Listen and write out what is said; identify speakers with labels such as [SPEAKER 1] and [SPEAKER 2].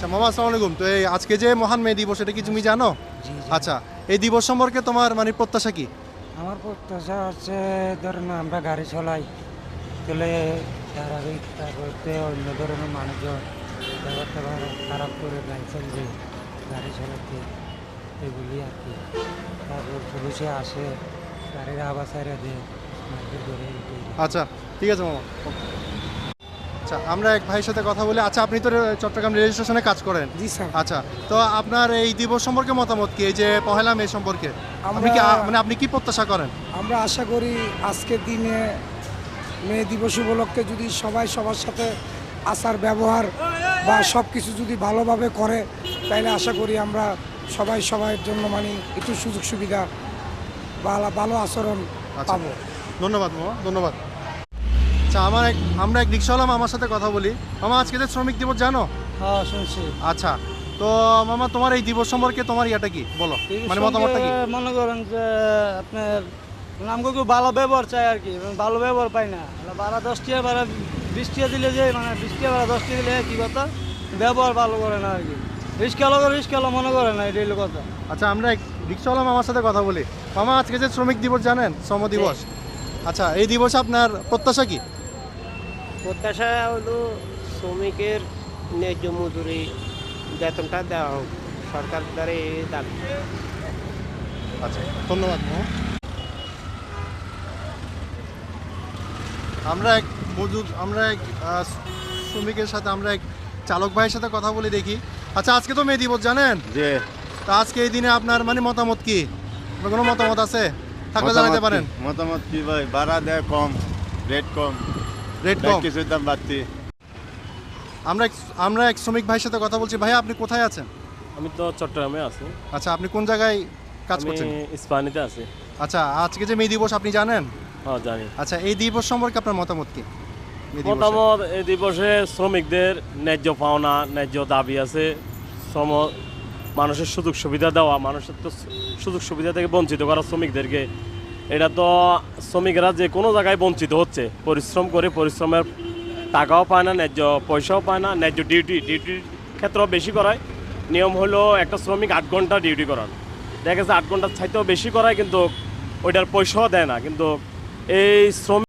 [SPEAKER 1] আচ্ছা মামা আসসালামু আলাইকুম। তো এই আজকে যে মহান মে দিবস এটা কি তুমি জানো। আচ্ছা এই দিবস সম্পর্কে তোমার মানে প্রত্যাশা কি?
[SPEAKER 2] আমার প্রত্যাশা হচ্ছে ধরুন আমরা গাড়ি চলাই চলে ধারাবাহিক তারপরে অন্য ধরনের মানুষজন ব্যাপারটা খারাপ করে লাইসেন্স দিয়ে গাড়ি চালাতে এগুলি আর কি। তারপর পুলিশে আসে গাড়ির আবার সাইরা দেয়
[SPEAKER 1] আচ্ছা ঠিক আছে মামা। আচ্ছা আমরা এক ভাইয়ের সাথে কথা বলি। আচ্ছা আপনি তো চট্টগ্রাম রেল স্টেশনে কাজ করেন?
[SPEAKER 2] জি স্যার।
[SPEAKER 1] আচ্ছা তো আপনার এই দিবস সম্পর্কে মতামত কি? এই যে পহেলা মে সম্পর্কে? আপনি কি মানে আপনি কি প্রত্যাশা করেন?
[SPEAKER 3] আমরা আশা করি আজকের দিনে মে দিবস উপলক্ষে যদি সবাই সবার সাথে আচার ব্যবহার বা সব কিছু যদি ভালোভাবে করে তাহলে আশা করি আমরা সবাই সবার জন্য মানে একটু সুযোগ সুবিধা বা ভালো আচরণ
[SPEAKER 1] আচ্ছা।
[SPEAKER 3] পাবো।
[SPEAKER 1] ধন্যবাদ মামা। ধন্যবাদ। আচ্ছা আমার এক আমরা এক রিক্সাওয়ালা মামার সাথে কথা বলি। মামা আজকে যে শ্রমিক দিবস জানো?
[SPEAKER 2] হ্যাঁ শুনছি।
[SPEAKER 1] আচ্ছা তো মামা তোমার এই দিবস সম্পর্কে তোমার ইয়াটা কি? বলো। মানে মতামতটা কি?
[SPEAKER 4] মনে করেন যে আপনার আমাকে খুব ভালো ব্যবহার চাই আর কি ভালো ব্যবহার পাই না। বারো দশ টাকা বারো বিশ টাকা দিলে যে মানে বিশ বারো দশ টাকা দিলে কি কথা? ব্যবহার ভালো করে না আর কি। রিস্কা লোক রিস্কা লোক মনে করে না এটাই কথা।
[SPEAKER 1] আচ্ছা আমরা এক রিক্সাওয়ালা মামার সাথে কথা বলি। মামা আজকে যে শ্রমিক দিবস জানেন? শ্রম দিবস। আচ্ছা এই দিবসে আপনার প্রত্যাশা কি?
[SPEAKER 5] প্রত্যাশা হলো শ্রমিকের ন্যায্য মজুরি বেতনটা দেওয়া হোক সরকার দ্বারা এই দাবি।
[SPEAKER 1] আচ্ছা ধন্যবাদ আমরা এক মজুর আমরা এক শ্রমিকের সাথে আমরা এক চালক ভাইয়ের সাথে কথা বলে দেখি। আচ্ছা আজকে তো মে দিবস জানেন?
[SPEAKER 6] যে
[SPEAKER 1] তা আজকে এই দিনে আপনার মানে মতামত কি? কোনো মতামত আছে? থাকলে জানাতে পারেন।
[SPEAKER 6] মতামত কি ভাই? ভাড়া দেয় কম রেট কম।
[SPEAKER 1] রেট
[SPEAKER 6] ব্যাগ
[SPEAKER 1] কম
[SPEAKER 6] কিছুর দাম বাড়তি।
[SPEAKER 1] আমরা এক আমরা এক শ্রমিক ভাইয়ের সাথে কথা বলছি। ভাইয়া আপনি কোথায় আছেন?
[SPEAKER 7] আমি তো চট্টগ্রামে আছি।
[SPEAKER 1] আচ্ছা আপনি কোন জায়গায় কাজ
[SPEAKER 7] আমি
[SPEAKER 1] করছেন?
[SPEAKER 7] ইস্পানিতে আছি।
[SPEAKER 1] আচ্ছা আজকে যে মে দিবস আপনি জানেন?
[SPEAKER 7] হ্যাঁ জানি।
[SPEAKER 1] আচ্ছা এই দিবস সম্পর্কে আপনার মতামত কি? মে দিবসে।
[SPEAKER 7] মতামত এই দিবসে শ্রমিকদের ন্যায্য পাওনা ন্যায্য দাবি আছে। শ্রম মানুষের সুযোগ সুবিধা দেওয়া মানুষের তো সুযোগ সুবিধা থেকে বঞ্চিত করা শ্রমিকদেরকে এটা তো শ্রমিকরা যে কোনো জায়গায় বঞ্চিত হচ্ছে। পরিশ্রম করে পরিশ্রমের টাকাও পায় না, ন্যায্য পয়সাও পায় না, ন্যায্য ডিউটি ডিউটির ক্ষেত্রেও বেশি করায়। নিয়ম হলো একটা শ্রমিক আট ঘণ্টা ডিউটি করান। দেখা যাচ্ছে আট ঘণ্টার চাইতেও বেশি করায়, কিন্তু ওইটার পয়সাও দেয় না। কিন্তু এই শ্রমিক